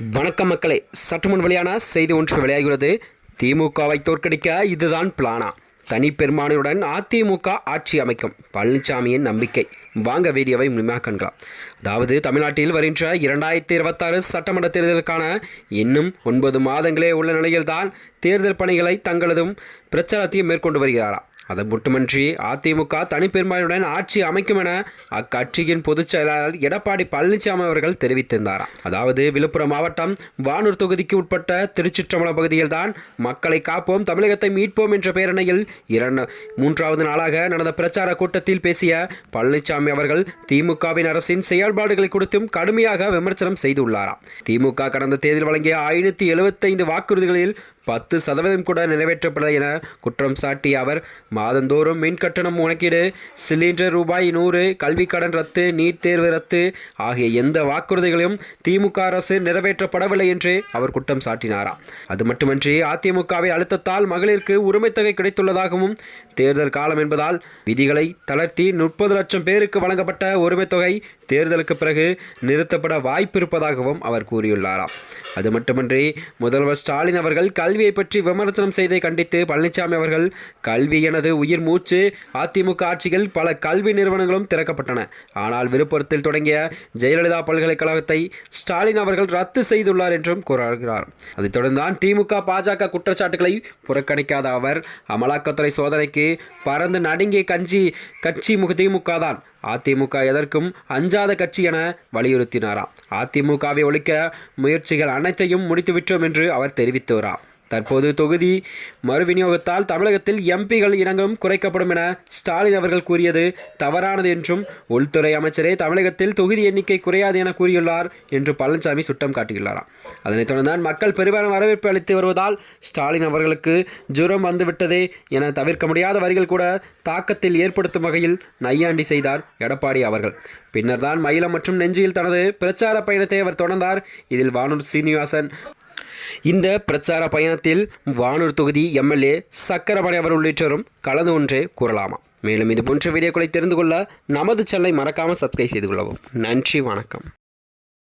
வணக்கம் மக்களே. சற்று முன் வெளியான செய்தி ஒன்று வெளியாகிறது. திமுகவை தோற்கடிக்க இதுதான் பிளானா? தனி பெரும்பான்மையுடன் அதிமுக ஆட்சி அமைக்கும் பழனிசாமியின் நம்பிக்கை. வாங்க வீடியோவை முழுமையாக காண்கலாம் அதாவது தமிழ்நாட்டில் வருகின்ற இரண்டாயிரத்தி இருபத்தாறு சட்டமன்ற தேர்தலுக்கான இன்னும் ஒன்பது மாதங்களே உள்ள நிலையில்தான் தேர்தல் பணிகளை தங்களதும் பிரச்சாரத்தையும் மேற்கொண்டு வருகிறாராம் அது மட்டுமன்றி அதிமுக தனிப்பெரும்பான்மையுடன் ஆட்சி அமைக்கும் என அக்கட்சியின் பொதுச் செயலாளர் எடப்பாடி பழனிசாமி அவர்கள் தெரிவித்திருந்தாராம். அதாவது விழுப்புரம் மாவட்டம் வானூர் தொகுதிக்கு உட்பட்ட திருச்சிற்றம்பலம் பகுதியில்தான் மக்களை காப்போம் தமிழகத்தை மீட்போம் என்ற பேரணியில் இரண்டு மூன்றாவது நாளாக நடந்த பிரச்சார கூட்டத்தில் பேசிய பழனிசாமி அவர்கள் திமுகவின் அரசின் செயல்பாடுகளை குறித்தும் கடுமையாக விமர்சனம் செய்துள்ளாராம். திமுக கடந்த தேர்தல் வழங்கிய ஐநூற்றி எழுபத்தைந்து வாக்குறுதிகளில் பத்து சதவீதம் கூட நிறைவேற்றப்படலை என குற்றம் சாட்டிய அவர் மாதந்தோறும் மின் கட்டணம் முணக்கீடு சிலிண்டர் ரூபாய் நூறு கல்வி கடன் ரத்து நீட் தேர்வு ரத்து ஆகிய எந்த வாக்குறுதிகளையும் திமுக அரசு நிறைவேற்றப்படவில்லை என்று அவர் குற்றம் சாட்டினாராம் அது மட்டுமன்றி அதிமுகவை அழுத்தத்தால் மகளிருக்கு உரிமைத்தொகை கிடைத்துள்ளதாகவும் தேர்தல் காலம் என்பதால் விதிகளை தளர்த்தி முப்பது லட்சம் பேருக்கு வழங்கப்பட்ட உரிமைத்தொகை தேர்தலுக்கு பிறகு நிறுத்தப்பட வாய்ப்பு இருப்பதாகவும் அவர் கூறியுள்ளாராம் அது மட்டுமன்றி முதல்வர் ஸ்டாலின் அவர்கள் கல்வியை பற்றி விமர்சனம் செய்தை கண்டித்து பழனிசாமி அவர்கள் கல்வி எனது உயிர் மூச்சு. அதிமுக ஆட்சியில் பல கல்வி நிறுவனங்களும் திறக்கப்பட்டன. ஆனால் விழுப்புரத்தில் தொடங்கிய ஜெயலலிதா பல்கலைக்கழகத்தை ஸ்டாலின் அவர்கள் ரத்து செய்துள்ளார் என்றும் கூறுகிறார். அதைத் தொடர்ந்தான் திமுக பாஜக குற்றச்சாட்டுகளை புறக்கணிக்காத அவர் அமலாக்கத்துறை சோதனைக்கு பறந்து நடுங்கிய கஞ்சி கட்சி திமுக தான். அதிமுக எதற்கும் அஞ்சாத கட்சி என வலியுறுத்தினாராம் அதிமுகவை ஒழிக்க முயற்சிகள் அனைத்தையும் முடித்துவிட்டோம் என்று அவர் தெரிவித்தாராம் தற்போது தொகுதி மறுவிநியோகத்தால் தமிழகத்தில் எம்பிகள் இனங்களும் குறைக்கப்படும் என ஸ்டாலின் அவர்கள் கூறியது தவறானது என்றும் உள்துறை அமைச்சரே தமிழகத்தில் தொகுதி எண்ணிக்கை குறையாது என கூறியுள்ளார் என்று பழனிசாமி சுட்டம் காட்டியுள்ளாராம் அதனைத் தொடர்ந்தான் மக்கள் பெருவான வரவேற்பு அளித்து வருவதால் ஸ்டாலின் அவர்களுக்கு ஜுரம் வந்துவிட்டதே என தவிர்க்க முடியாத வரிகள் கூட தாக்கத்தில் ஏற்படுத்தும் வகையில் நையாண்டி செய்தார் எடப்பாடி அவர்கள். பின்னர் தான் மயிலம் மற்றும் நெஞ்சியில் தனது பிரச்சார பயணத்தை அவர் தொடர்ந்தார். இதில் வானூர் சீனிவாசன். இந்த பிரச்சார பயணத்தில் வானூர் தொகுதி எம்எல்ஏ சக்கரபாணி அவர் உள்ளிட்டோரும் கலந்து ஒன்றே கூறலாமா? மேலும் இது போன்ற வீடியோக்களை தெரிந்து கொள்ள நமது சென்னை மறக்காமல் சப்ஸ்கிரைப் செய்து கொள்ளவும். நன்றி வணக்கம்.